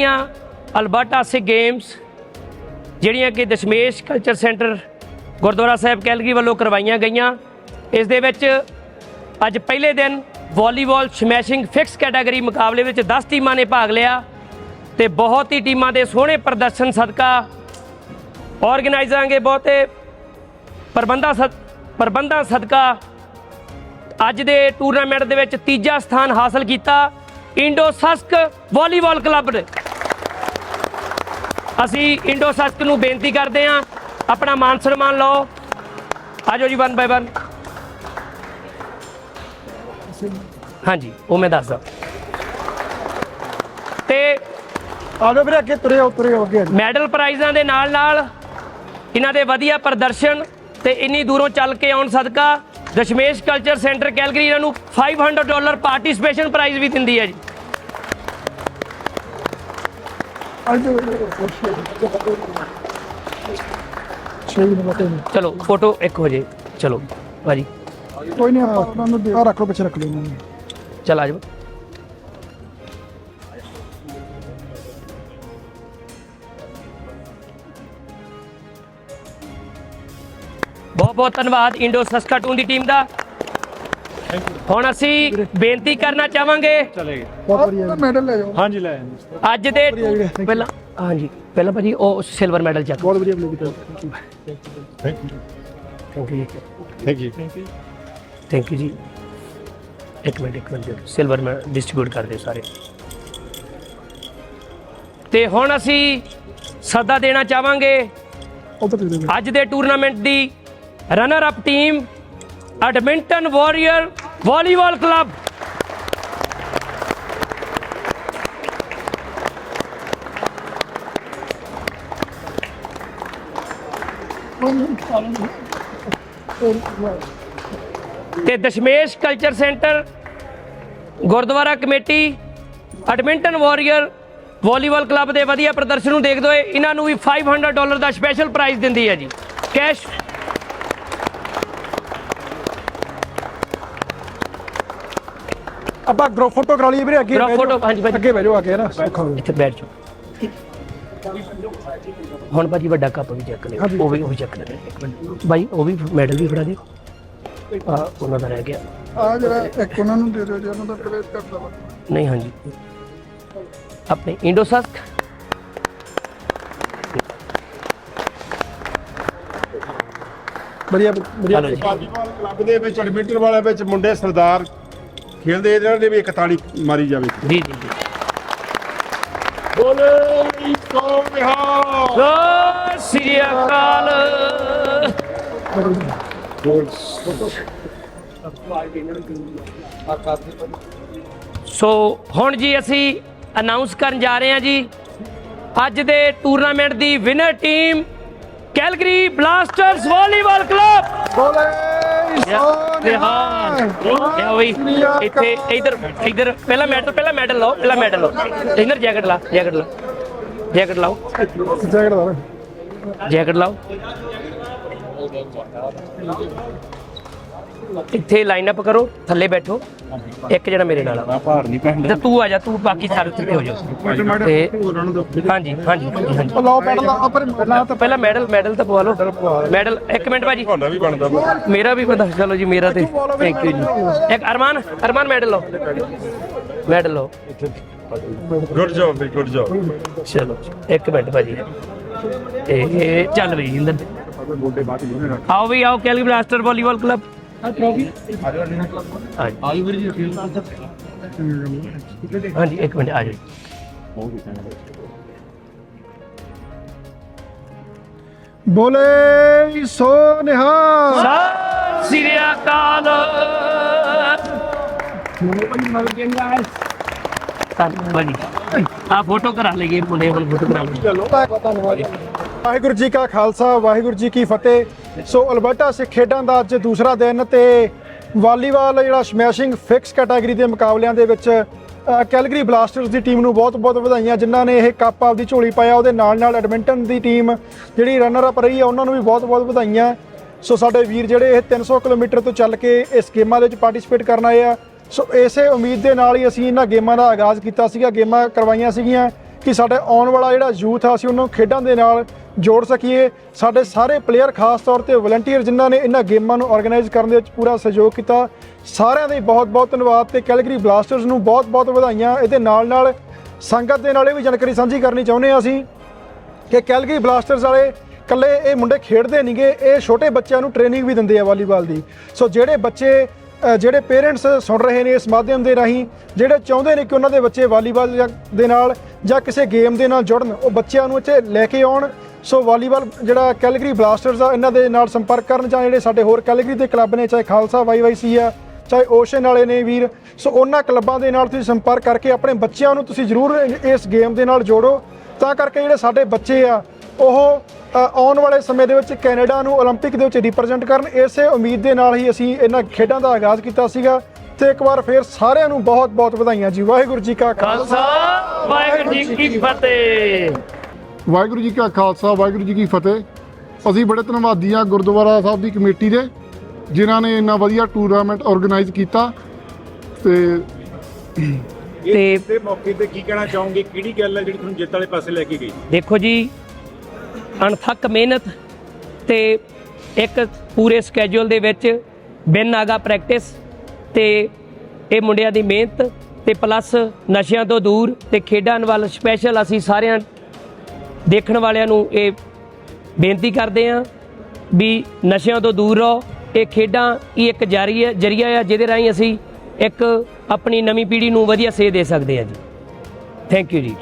ਗਈਆਂ ਅਲਬਰਟਾ ਸਿੱਖ ਗੇਮਸ ਜਿਹੜੀਆਂ ਕਿ Dashmesh culture centre Gurdwara Sahib Calgary ਵੱਲੋਂ ਕਰਵਾਈਆਂ ਗਈਆਂ। ਇਸ ਦੇ ਵਿੱਚ ਅੱਜ ਪਹਿਲੇ ਦਿਨ ਵਾਲੀਬਾਲ ਸਮੈਸ਼ਿੰਗ ਫਿਕਸ ਕੈਟਾਗਰੀ ਮੁਕਾਬਲੇ ਵਿੱਚ 10 ਟੀਮਾਂ ਨੇ ਭਾਗ ਲਿਆ ਤੇ ਬਹੁਤ ਹੀ ਟੀਮਾਂ ਦੇ ਸੋਹਣੇ ਪ੍ਰਦਰਸ਼ਨ ਸਦਕਾ ਆਰਗੇਨਾਈਜ਼ਰਾਂ ਦੇ ਬਹੁਤੇ ਪ੍ਰਬੰਧਾਂ ਸਦ, ਪ੍ਰਬੰਧਾਂ ਸਦਕਾ ਅੱਜ ਦੇ ਟੂਰਨਾਮੈਂਟ ਦੇ ਵਿੱਚ ਤੀਜਾ ਸਥਾਨ ਹਾਸਲ ਕੀਤਾ। ਇੰਡੋ ਸਸਕ ਵਾਲੀਬਾਲ ਕਲੱਬ ਨੇ। ਅਸੀਂ ਇੰਡੋ ਸਸਕ ਨੂੰ ਬੇਨਤੀ ਕਰਦੇ ਹਾਂ ਆਪਣਾ ਮਾਨ ਸਨਮਾਨ ਲਓ। ਆਜੋ ਜੀ ਵਨ ਬਾਈ ਵਨ ਹਾਂਜੀ ਉਹ ਮੈਂ ਦੱਸਦਾ। ਤੇ ਆ ਜਾਓ ਵੀਰੇ ਅੱਗੇ ਤੁਰੇ ਆਓ ਤੁਰੇ ਆਓ ਅੱਗੇ ਮੈਡਲ ਪ੍ਰਾਈਜ਼ਾਂ ਦੇ ਨਾਲ ਨਾਲ ਇਹਨਾਂ ਦੇ ਵਧੀਆ ਪ੍ਰਦਰਸ਼ਨ ਤੇ ਇੰਨੀ ਦੂਰੋਂ ਚੱਲ ਕੇ ਆਉਣ ਸਦਕਾ ਦਸ਼ਮੇਸ਼ ਕਲਚਰ ਸੈਂਟਰ ਕੈਲਗਰੀ ਇਹਨਾਂ ਨੂੰ 500 ਡਾਲਰ ਪਾਰਟਿਸਿਪੇਸ਼ਨ ਪ੍ਰਾਈਜ਼ ਵੀ ਦਿੰਦੀ ਹੈ ਜੀ। ਛੇ ਚਲੋ ਫੋਟੋ ਇੱਕ ਹੋ ਜੇ ਚਲੋ ਭਾਜੀ ਕੋਈ ਨਹੀਂ ਆਪਾਂ ਉਹਨਾਂ ਨੂੰ ਦੇ- ਆਹ ਰੱਖ ਲਓ ਪਿੱਛੇ ਰੱਖ ਲਓ ਇਹਨਾਂ ਨੂੰ ਚਲ ਆ ਜਾਓ ਬਹੁਤ ਬਹੁਤ ਧੰਨਵਾਦ ਇੰਡੋ ਸਸਕਾਟੂਨ ਦੀ ਟੀਮ ਦਾ ਹੁਣ ਅਸੀਂ ਬੇਨਤੀ ਕਰਨਾ ਚਾਹਾਂਗੇ। ਬਹੁਤ ਵਧੀਆ। ਮੈਡਲ ਲੈ ਜਾਓ। ਹਾਂਜੀ ਲੈ ਅੱਜ ਦੇ ਪਹਿਲਾਂ ਹਾਂਜੀ ਪਹਿਲਾਂ ਭਾਜੀ ਉਹ ਸਿਲਵਰ ਮੈਡਲ ਚੱਕ। ਬਹੁਤ ਵਧੀਆ ਬਲੇ ਕੀਤਾ thank you thank you thank you thank you ਜੀ। ਇੱਕ ਮਿੰਟ ਇੱਕ ਮਿੰਟ। ਸਿਲਵਰ ਮੈਂ ਡਿਸਟ੍ਰੀਬਿਊਟ ਕਰਦੇ ਸਾਰੇ। ਤੇ ਹੁਣ ਅਸੀਂ ਸੱਦਾ ਦੇਣਾ ਚਾਹਾਂਗੇ। ਅੱਜ ਦੇ ਟੂਰਨਾਮੈਂਟ ਦੀ runner up team Edmonton warrior volleyball club. ਤੇ Dashmesh culture centre Gurdwara committee Edmonton warrior volleyball club ਦੇ ਵਧੀਆ ਪ੍ਰਦਰਸ਼ਨ ਨੂੰ ਦੇਖਦੇ ਹੋਏ ਇਹਨਾਂ ਨੂੰ ਵੀ 500 ਡਾਲਰ ਦਾ ਸਪੈਸ਼ਲ ਪ੍ਰਾਈਜ਼ ਦਿੰਦੀ ਹੈ ਜੀ। ਕੈਸ਼ ਆਪਾਂ ਗਰੁੱਪ ਫੋਟੋ ਕਰਾ ਲਈਏ ਵੀਰੇ ਅੱਗੇ Group ਬਹਿ ਜਾਓ। photo, ਹਾਂਜੀ ਭਾਜੀ। ਅੱਗੇ ਬਹਿ ਜਾਓ ਅੱਗੇ ਨਾ? ਹੋਵੇ ਇੱਥੇ ਬੈਠ ਜਾਓ। ਹੁਣ ਭਾਜੀ ਵੱਡਾ ਕੱਪ ਵੀ ਚੱਕ ਲਿਓ ਉਹ ਵੀ ਉਹ ਵੀ ਚੱਕ ਲੈ ਇੱਕ ਮਿੰਟ। ਭਾਈ ਉਹ ਵੀ ਮੈਡਲ ਵੀ ਫੜਾ ਦਿਓ। ਆ ਉਹਨਾਂ ਦਾ ਰਹਿ ਗਿਆ। ਆ ਜਿਹੜਾ ਇੱਕ ਉਹਨਾਂ ਨੂੰ ਦੇ ਦਿਓ ਜੀ ਉਹਨਾਂ ਦਾ ਪ੍ਰਵੇਸ਼ ਕਰਦਾ ਵਾ ਨਹੀਂ ਹਾਂਜੀ। ਆਪਣੇ ਇੰਡੋਸਸਕ ਵਧੀਆ ਵਧੀਆ। ਵਾਲੀਬਾਲ ਕਲੱਬ ਦੇ ਵਿੱਚ ਐਡਮਿੰਟਨ ਵਾਲੇ ਵਿੱਚ ਮੁੰਡੇ ਸਰਦਾਰ ਖੇਡਦੇ ਇਹਨਾਂ ਦੇ ਵੀ ਇੱਕ ਤਾੜੀ ਮਾਰੀ ਜਾਵੇ। ਜੀ ਜੀ ਜੀ। ਬੋਲੇ ਸੋ ਬਿਹਾਰ ਸਤਿ ਸ੍ਰੀ ਅਕਾਲ। ਸੋ ਹੁਣ ਜੀ ਅਸੀਂ ਅਨਾਉਂਸ ਕਰਨ ਜਾ ਰਹੇ ਹਾਂ ਜੀ। ਅੱਜ ਦੇ ਟੂਰਨਾਮੈਂਟ ਦੀ winner team Calgary blasters volleyball club. ਬੋਲੇ ਰਿਹਾਨ ਇਹ ਹੋਈ ਇੱਥੇ ਇਧਰ ਇਧਰ ਪਹਿਲਾ ਮੈਡਲ ਪਹਿਲਾ ਮੈਡਲ ਲਓ ਪਹਿਲਾ ਮੈਡਲ ਲਓ ਇਧਰ ਜੈਕਟ ਲਾ ਜੈਕਟ ਲਾ ਜੈਕਟ ਲਾਓ ਜੈਕਟ ਦਾ ਜੈਕਟ ਲਾਓ ਇੱਥੇ ਲਾਈਨ ਅਪ ਕਰੋ ਥੱਲੇ ਬੈਠੋ। ਇੱਕ ਜਣਾ ਮੇਰੇ ਨਾਲ ਆ। ਭਾਰ ਨਹੀਂ ਪੈਂਦਾ। ਤੇ ਤੂੰ ਆ ਜਾ ਤੂੰ ਬਾਕੀ ਸਾਰੇ ਥੱਲੇ ਹੋ ਤੇ ਹਾਂਜੀ ਹਾਂਜੀ ਹਾਂਜੀ ਲਾਓ ਤਾਂ ਪਹਿਲਾਂ ਮੈਡਲ ਮੈਡਲ ਤਾਂ ਪਵਾ ਲਓ। ਮੈਡਲ ਇੱਕ ਮਿੰਟ ਭਾਜੀ। ਤੁਹਾਡਾ ਵੀ ਬਣਦਾ ਵਾ। ਮੇਰਾ ਵੀ ਪਤਾ ਚਲੋ ਜੀ ਮੇਰਾ ਤੇ ਥੈਂਕ ਯੂ ਜੀ। ਇੱਕ ਅਰਮਾਨ ਅਰਮਾਨ ਮੈਡਲ ਲਓ। ਮੈਡਲ ਲਓ। ਗੁੱਡ ਜੌਬ ਵੀ ਗੁੱਡ ਜੌਬ ਚਲੋ ਇੱਕ ਮਿੰਟ ਭਾਜੀ। ਇਹ ਚੱਲ ਵੀ ਇੰਦਰ। ਆਓ ਵੀ ਆਓ ਕੈਲਗਰੀ ਬਲਾਸਟਰ ਵਾਲੀਬਾਲ ਕਲੱਬ। ਹਾਂਜੀ। ਇੱਕ ਮਿੰਟ ਆ ਜਾਓ ਬੋਲੇ ਸੋ ਨਿਹਾਲ। ਸਤਿ ਸ੍ਰੀ ਅਕਾਲ। ਆ ਫੋਟੋ ਕਰਾ ਲਈਏ ਮੁੰਡੇ ਹੁਣ ਫੋਟੋ ਕਰਾ ਲਈਏ ਵਾਹਿਗੁਰੂ ਜੀ ਕਾ ਖਾਲਸਾ ਵਾਹਿਗੁਰੂ ਜੀ ਕੀ ਫਤਿਹ। ਸੋ ਅਲਬਰਟਾ ਸਿੱਖ ਖੇਡਾਂ ਦਾ ਅੱਜ ਦੂਸਰਾ ਦਿਨ ਤੇ ਵਾਲੀਬਾਲ ਜਿਹੜਾ ਸਮੈਸ਼ਿੰਗ ਫਿਕਸ ਕੈਟਾਗਰੀ ਦੇ ਮੁਕਾਬਲਿਆਂ ਦੇ ਵਿੱਚ ਕੈਲਗਰੀ ਬਲਾਸਟਰਸ ਦੀ ਟੀਮ ਨੂੰ ਬਹੁਤ-ਬਹੁਤ ਵਧਾਈਆਂ, ਜਿਨ੍ਹਾਂ ਨੇ ਇਹ ਕੱਪ ਆਪਦੀ ਝੋਲੀ ਪਾਇਆ, ਉਹਦੇ ਨਾਲ-ਨਾਲ ਐਡਮਿੰਟਨ ਦੀ ਟੀਮ ਜਿਹੜੀ ਰਨਰ ਅਪ ਰਹੀ ਹੈ ਉਹਨਾਂ ਨੂੰ ਵੀ ਬਹੁਤ-ਬਹੁਤ ਵਧਾਈਆਂ। ਸੋ ਸਾਡੇ ਵੀਰ ਜਿਹੜੇ ਇਹ 300 ਕਿਲੋਮੀਟਰ ਤੋਂ ਚੱਲ ਕੇ ਇਸ ਗੇਮਾਂ ਦੇ ਵਿੱਚ ਪਾਰਟਿਸਿਪੇਟ ਕਰਨ ਆਏ ਆ, ਸੋ ਇਸੇ ਉਮੀਦ ਦੇ ਨਾਲ ਹੀ ਅਸੀਂ ਇਹਨਾਂ ਗੇਮਾਂ ਦਾ ਆਗਾਜ਼ ਕੀਤਾ ਸੀਗਾ, ਗੇਮਾਂ ਕਰਵਾਈਆਂ ਸੀਗੀਆਂ ਕਿ ਸਾਡੇ ਆਉਣ ਵਾਲਾ ਜਿਹੜਾ ਯੂਥ ਆ, ਅਸੀਂ ਉਹਨਾਂ ਨੂੰ ਖੇਡਾਂ ਦੇ ਨਾਲ ਜੋੜ ਸਕੀਏ। ਸਾਡੇ ਸਾਰੇ ਪਲੇਅਰ ਖਾਸ ਤੌਰ ਤੇ ਵਲੰਟੀਅਰ ਜਿਨ੍ਹਾਂ ਨੇ ਇਹਨਾਂ ਗੇਮਾਂ ਨੂੰ ਆਰਗੇਨਾਈਜ਼ ਕਰਨ ਦੇ ਵਿੱਚ ਪੂਰਾ ਸਹਿਯੋਗ ਕੀਤਾ। ਸਾਰਿਆਂ ਦਾ ਬਹੁਤ-ਬਹੁਤ ਧੰਨਵਾਦ ਤੇ ਕੈਲਗਰੀ ਬਲਾਸਟਰਸ ਨੂੰ ਬਹੁਤ-ਬਹੁਤ ਵਧਾਈਆਂ। ਇਹਦੇ ਨਾਲ ਨਾਲ ਸੰਗਤ ਦੇ ਨਾਲ ਇਹ ਵੀ ਜਾਣਕਾਰੀ ਸਾਂਝੀ ਕਰਨੀ ਚਾਹੁੰਦੇ ਹਾਂ ਅਸੀਂ ਕਿ ਕੈਲਗਰੀ ਬਲਾਸਟਰਸ ਵਾਲੇ ਇਕੱਲੇ ਇਹ ਮੁੰਡੇ ਖੇਡਦੇ ਨਹੀਂਗੇ, ਇਹ ਛੋਟੇ ਬੱਚਿਆਂ ਨੂੰ ਟ੍ਰੇਨਿੰਗ ਵੀ ਦਿੰਦੇ ਆ ਵਾਲੀਬਾਲ ਦੀ। ਸੋ ਜਿਹੜੇ ਬੱਚੇ ਜਿਹੜੇ ਪੇਰੈਂਟਸ ਸੁਣ ਰਹੇ ਨੇ ਇਸ ਮਾਧਿਅਮ ਦੇ ਰਾਹੀਂ, ਜਿਹੜੇ ਚਾਹੁੰਦੇ ਨੇ ਕਿ ਉਹਨਾਂ ਦੇ ਬੱਚੇ ਵਾਲੀਬਾਲ ਦੇ ਨਾਲ ਜਾਂ ਕਿਸੇ ਗੇਮ ਦੇ ਨਾਲ ਜੁੜਨ, ਉਹ ਬੱਚਿਆਂ ਨੂੰ ਇੱਥੇ ਲੈ ਕੇ ਆਉਣ। ਸੋ ਵਾਲੀਬਾਲ ਜਿਹੜਾ ਕੈਲਗਰੀ ਬਲਾਸਟਰਸ ਆ ਇਹਨਾਂ ਦੇ ਨਾਲ ਸੰਪਰਕ ਕਰਨ ਜਾਂ ਜਿਹੜੇ ਸਾਡੇ ਹੋਰ ਕੈਲਗਰੀ ਦੇ ਕਲੱਬ ਨੇ ਚਾਹੇ ਖਾਲਸਾ ਵਾਈਵਾਈਸੀ ਆ ਚਾਹੇ ਓਸ਼ਨ ਵਾਲੇ ਨੇ ਵੀਰ ਸੋ ਉਹਨਾਂ ਕਲੱਬਾਂ ਦੇ ਨਾਲ ਤੁਸੀਂ ਸੰਪਰਕ ਕਰਕੇ ਆਪਣੇ ਬੱਚਿਆਂ ਨੂੰ ਤੁਸੀਂ ਜ਼ਰੂਰ ਇਸ ਗੇਮ ਦੇ ਨਾਲ ਜੋੜੋ ਤਾਂ ਕਰਕੇ ਜਿਹੜੇ ਸਾਡੇ ਬੱਚੇ ਆ ਉਹ ਅ, ਆਉਣ ਵਾਲੇ ਸਮੇਂ ਦੇ ਵਿੱਚ ਕੈਨੇਡਾ ਨੂੰ 올림픽 ਦੇ ਵਿੱਚ ਰਿਪਰੈਜ਼ੈਂਟ ਕਰਨ ਇਸੇ ਉਮੀਦ ਦੇ ਨਾਲ ਹੀ ਅਸੀਂ ਇਹਨਾਂ ਖੇਡਾਂ ਦਾ ਆਗਾਜ਼ ਕੀਤਾ ਸੀਗਾ ਤੇ ਇੱਕ ਵਾਰ ਫੇਰ ਸਾਰਿਆਂ ਨੂੰ ਬਹੁਤ ਬਹੁਤ ਵਧਾਈਆਂ ਜੀ ਵਾਹਿਗੁਰੂ ਜੀ ਕਾ ਖਾਲਸਾ ਖਾਲਸਾ ਵਾਹਿਗੁਰੂ ਜੀ ਕੀ ਫਤਿਹ ਵਾਹਿਗੁਰੂ ਜੀ ਕਾ ਖਾਲਸਾ ਵਾਹਿਗੁਰੂ ਜੀ ਕੀ ਫਤਿਹ। ਅਸੀਂ ਬੜੇ ਧੰਨਵਾਦੀ ਆ ਗੁਰਦੁਆਰਾ ਸਾਹਿਬ ਦੀ ਕਮੇਟੀ ਦੇ ਜਿਨ੍ਹਾਂ ਨੇ ਇੰਨਾ ਵਧੀਆ ਟੂਰਨਾਮੈਂਟ ਆਰਗੇਨਾਈਜ਼ ਕੀਤਾ। ਤੇ ਤੇ ਤੇ ਮੌਕੇ ਤੇ ਕੀ ਕਹਿਣਾ ਚਾਹੋਗੇ? ਕਿਹੜੀ ਗੱਲ ਹੈ ਜਿਹੜੀ ਤੁਹਾਨੂੰ ਜਿੱਤ ਵਾਲੇ ਪਾਸੇ ਲੈ ਕੇ ਗਈ? ਦੇਖੋ ਜੀ ਅਣਥੱਕ ਮਿਹਨਤ ਤੇ ਇੱਕ ਪੂਰੇ ਸਕੇਜੂਲ ਦੇ ਵਿੱਚ ਬਿਨ ਆਗਾ ਪ੍ਰੈਕਟਿਸ ਤੇ ਇਹ ਮੁੰਡਿਆਂ ਦੀ ਮਿਹਨਤ ਤੇ ਪਲੱਸ ਨਸ਼ਿਆਂ ਤੋਂ ਦੂਰ ਤੇ ਖੇਡਾਂ ਵੱਲ ਸਪੈਸ਼ਲ ਅਸੀਂ ਸਾਰਿਆਂ ਦੇਖਣ ਵਾਲਿਆਂ ਨੂੰ ਇਹ ਬੇਨਤੀ ਕਰਦੇ ਹਾਂ ਵੀ ਨਸ਼ਿਆਂ ਤੋਂ ਦੂਰ ਰਹੋ। ਇਹ ਖੇਡਾਂ ਹੀ ਇੱਕ ਜਾਰੀ ਹੈ, ਜਰੀਆ ਹੈ, ਜਿਹਦੇ ਰਾਹੀਂ ਅਸੀਂ ਇੱਕ ਆਪਣੀ ਨਵੀਂ ਪੀੜ੍ਹੀ ਨੂੰ ਵਧੀਆ ਸੇਧ ਦੇ ਸਕਦੇ ਹਾਂ ਜੀ। ਥੈਂਕ ਯੂ ਜੀ।